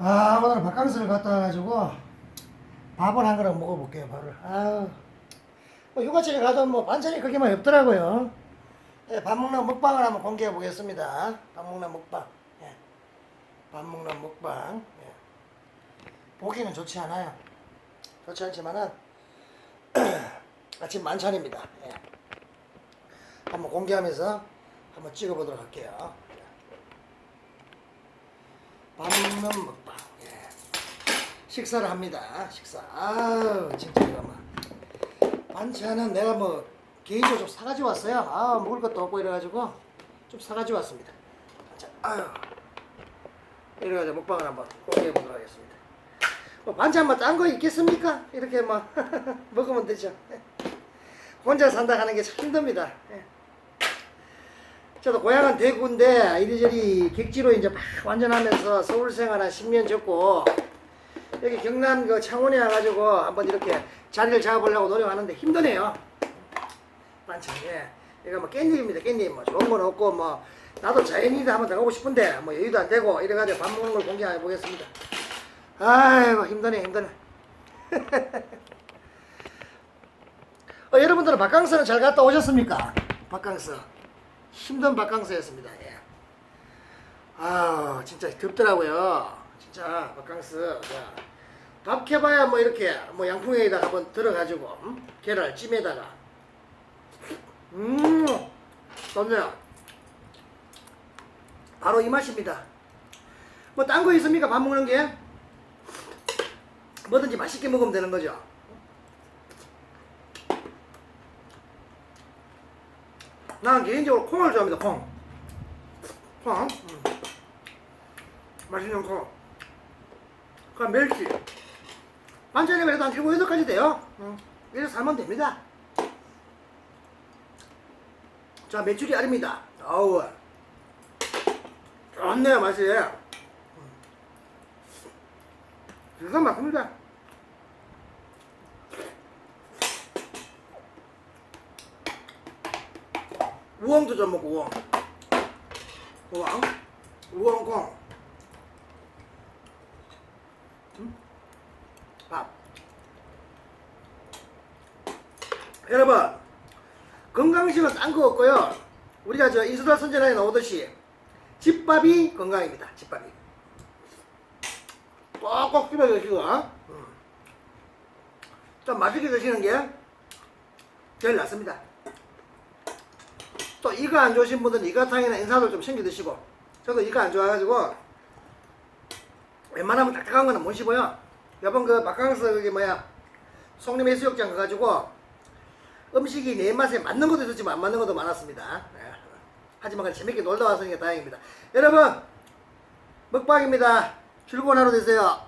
아 오늘 바캉스를 갔다 와가지고 밥을 한 그릇 먹어볼게요 밥을. 아유 뭐 휴가철에 가도 뭐 반찬이 그렇게만 없더라고요. 예, 밥 먹는 먹방을 한번 공개해 보겠습니다. 밥 먹는 먹방. 예. 밥 먹는 먹방. 예. 보기는 좋지 않아요. 좋지 않지만은 아침 만찬입니다. 예. 한번 공개하면서 한번 찍어보도록 할게요 밥 먹는 먹방. 예. 식사를 합니다. 식사. 아우 진짜 이거 막 반찬은 내가 뭐 개인적으로 좀 사가지고 왔어요. 아 먹을 것도 없고 이래가지고 좀 사가지고 왔습니다. 반찬. 아유 이래가지고 먹방을 한번 공개해 보도록 하겠습니다. 뭐 반찬 뭐딴거 있겠습니까? 이렇게 뭐 먹으면 되죠. 예. 혼자 산다 하는 게 참 힘듭니다. 예. 저도 고향은 대구인데 이리저리 객지로 이제 막 완전하면서 서울 생활 한 10년 졌고 여기 경남 그 창원에 와가지고 한번 이렇게 자리를 잡아보려고 노력하는데 힘드네요. 많죠. 예. 이거 뭐 깻잎입니다. 깻잎 뭐 좋은 건 없고 뭐 나도 자연인데 한번 나가고 싶은데 뭐 여유도 안 되고 이래가지고 밥 먹는 걸 공개해 보겠습니다. 아이고 힘드네 힘드네. 어, 여러분들은 바캉스는 잘 갔다 오셨습니까? 바캉스. 힘든 바캉스였습니다. 예. 아 진짜 덥더라고요. 진짜 바캉스. 자, 밥 해봐야 뭐 이렇게 뭐 양풍에다가 한번 들어가지고 음? 계란 찜에다가 음 좋네요. 바로 이 맛입니다. 뭐 딴 거 있습니까? 밥 먹는 게 뭐든지 맛있게 먹으면 되는 거죠. 나는 개인적으로 콩을 좋아합니다. 콩. 콩. 음. 맛있는 콩. 그럼 멸치. 반찬이 그래도 한 7, 8가지 돼요. 음. 이래서 살면 됩니다. 자, 메추리 알입니다. 아우. 좋네요, 맛이. 기가 막힙니다. 우엉도 좀 먹고 우엉. 우엉 우엉콩 음? 밥. 여러분 건강식은 딴 거 없고요. 우리가 저 이수다 선전에 나오듯이 집밥이 건강입니다. 집밥이. 꼭꼭 씹어 드시고 음. 좀 맛있게 드시는 게 제일 낫습니다 또 이가 안 좋으신 분들은 이가탕이나 인삼을 좀 챙겨 드시고 저도 이가 안 좋아가지고 웬만하면 딱딱한 거는 못 씹어요. 여번 그 바캉스 그게 뭐야? 송림 해수욕장 가가지고 음식이 내 입맛에 맞는 것도 있었지만 안 맞는 것도 많았습니다. 예. 하지만 재밌게 놀다 왔으니까 다행입니다. 여러분 먹방입니다. 즐거운 하루 되세요